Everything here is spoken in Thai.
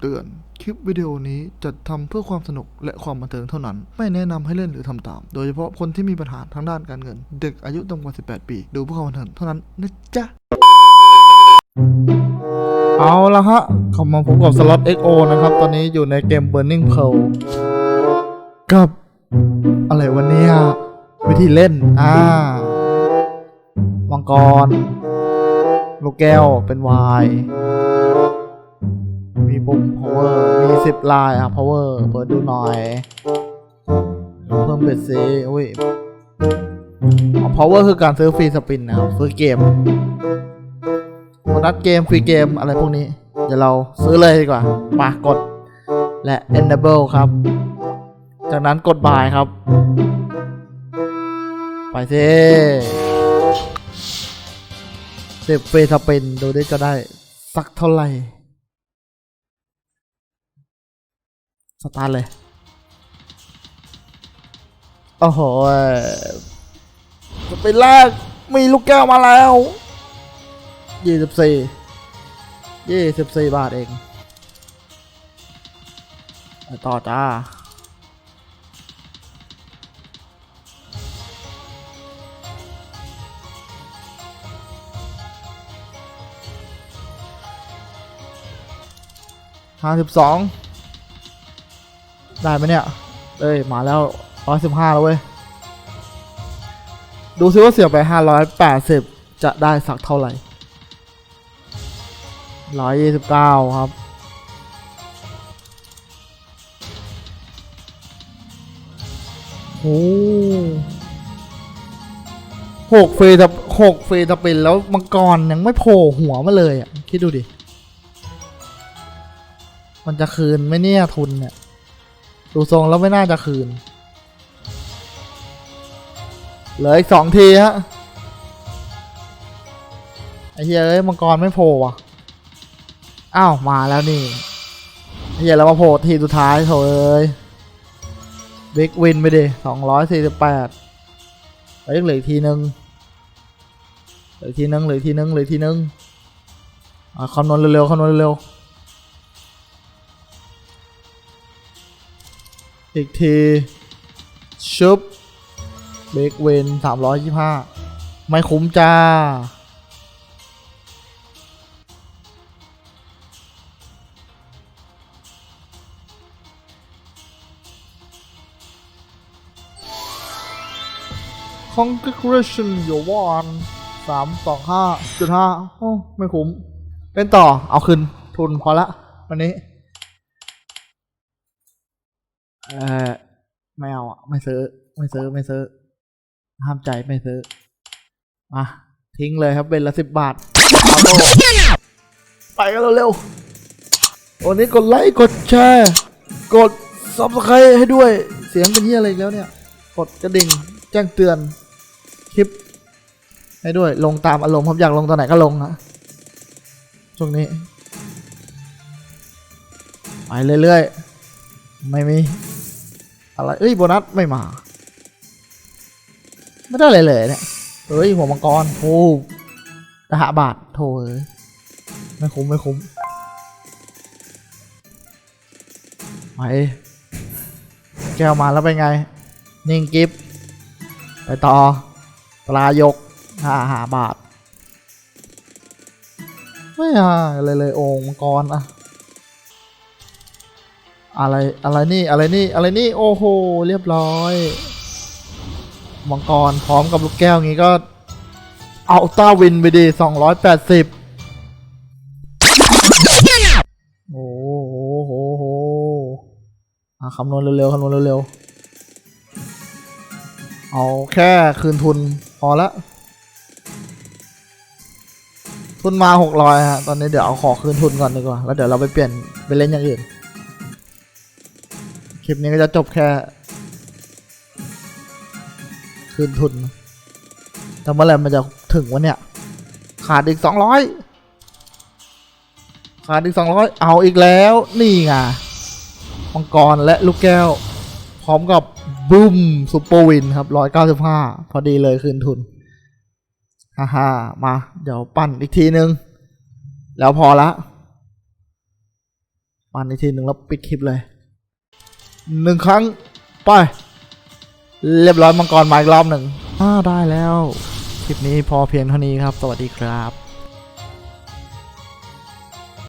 เตือน คลิปวิดีโอนี้จัดทำเพื่อความสนุกและความบันเทิงเท่านั้น ไม่แนะนำให้เล่นหรือทำตาม โดยเฉพาะคนที่มีปัญหาทางด้านการเงิน เด็กอายุต่ำกว่า 18 ปี ดูเพื่อความบันเทิงเท่านั้นนะจ๊ะ เอาละฮะเข้ามาพบกับสล็อต XO นะครับ ตอนนี้อยู่ในเกม Burning Pearl กับ อะไรวันนี้วิธีเล่น อ่ามังกร ลูกแก้วเป็นวาย ปุ่ม power มีสิบลายอะ power เปิดดูหน่อยลองเพิ่มเบ็ดซีอุ้ยอ๋อ power คือการซื้อฟรีสปินนะครับซื้อเกมโบนัสเกมฟรีเกมอะไรพวกนี้ เดี๋ยวเราซื้อเลยดีกว่าปากดและ enable ครับ จากนั้นกด buy ครับ ไปสิสิบฟรีสปินดูได้จะได้สักเท่าไหร่ ส ตาร์ทเลย โอ้โหจะไปแรกมีลูกแก้วมาแล้วยี่สิบสี่ยี่สิบสี่บาทเองต่อจ้าห้าสิบสอง ได้ไหมเนี่ย เอ้ย มาแล้วร้อยสิบห้าแล้วเว้ย ดูซิว่าเสียไปห้าร้อยแปดสิบจะได้สักเท่าไหร่ร้อยยี่สิบเก้าครับ โอ้หกเฟยจะหกเฟยจะเป็นแล้วมังกรยังไม่โผล่หัวมาเลยอะ คิดดูดิ มันจะคืนไหมเนี่ยทุนเนี่ย ดูทรงแล้วไม่น่าจะคืน เหลืออีกสองทีฮะ ไอ้เหี้ยเอ้ยมังกรไม่โผล่ว่ะ อ้าว มาแล้วนี่ ไอ้เหี้ยแล้วมาโผล่ทีสุดท้ายโถเอ้ยบิ๊กวินไปดิสองร้อยสี่สิบแปดแล้ยเหลืออีกทีนึงเหลืออกทีนึงเหลืออกทีนึงเหลืออกทีนึงอะคำนวณเร็วๆคำนวณเร็วๆ อีกที ชุบเบรกเวนสามร้อยยี่ห้าไม่คุ้มจ้า Congratulation you won สามสองห้าจุดห้าโอ้ไม่คุ้ม เล่นต่อเอาคืนทุนพอละ วันนี้ เออไม่เอาอะ ไม่ซื้อ ไม่ซื้อ ไม่ซื้อ ห้ามใจไม่ซื้อ มา ทิ้งเลยครับเป็นละสิบบาทเอาโตไปกันเร็วๆ วันนี้กดไลค์ กดแชร์ กด subscribe ให้ด้วย เสียงเป็นที่อะไรแล้วเนี่ย กดกระดิ่ง แจ้งเตือน คลิป ให้ด้วย ลงตามอารมณ์ผมอยากลงตอนไหนก็ลงนะช่วงนี้ ไปเรื่อยๆ ไม่มี อะไร เอ้ยโบนัสไม่มา ไม่ได้เลยเลยเนี่ยเฮ้ยหัวมังกรโอ้ทหาบาทโถเอ้ยไม่คุ้มไม่คุ้มไปแก้วมาแล้วเป็นไง นิ่งกิฟไปต่อปลายกหาหาบาท ไม่หาอะไรเลย โอ่งมังกรอะ อะไรอะไรนี่อะไรนี่อะไรนี่โอ้โหเรียบร้อยมังกรพร้อมกับลูกแก้วงี้ก็เอาต้าวินไปดีสองร้อยแปดสิบโอ้โหโหโหอะคำนวณเร็วๆคำนวณเร็วๆเอาแค่คืนทุนพอละทุนมาหกร้อยฮะตอนนี้เดี๋ยวเอาขอคืนทุนก่อนดีกว่า แล้วเดี๋ยวเราไปเปลี่ยนไปเล่นอย่างอื่น คลิปนี้ก็จะจบแค่ คืนทุน แต่เมื่อไหร่มันจะถึงวะเนี่ย ขาดอีกสองร้อยขาดอีกสองร้อยเอาอีกแล้ว นี่ไงมังกรและลูกแก้ว พร้อมกับบูมซุปเปอร์วินครับร้อยเก้าสิบห้าพอดีเลยคืนทุนฮ่าฮ่ามา เดี๋ยวปั่นอีกทีนึง แล้วพอละปันอีกทีหนึ่งแล้วปิดคลิปเลย หนึ่งครั้ง ไป เรียบร้อยมังกรมาอีกรอบหนึ่งอ่าได้แล้ว คลิปนี้พอเพียงเท่านี้ครับ สวัสดีครับ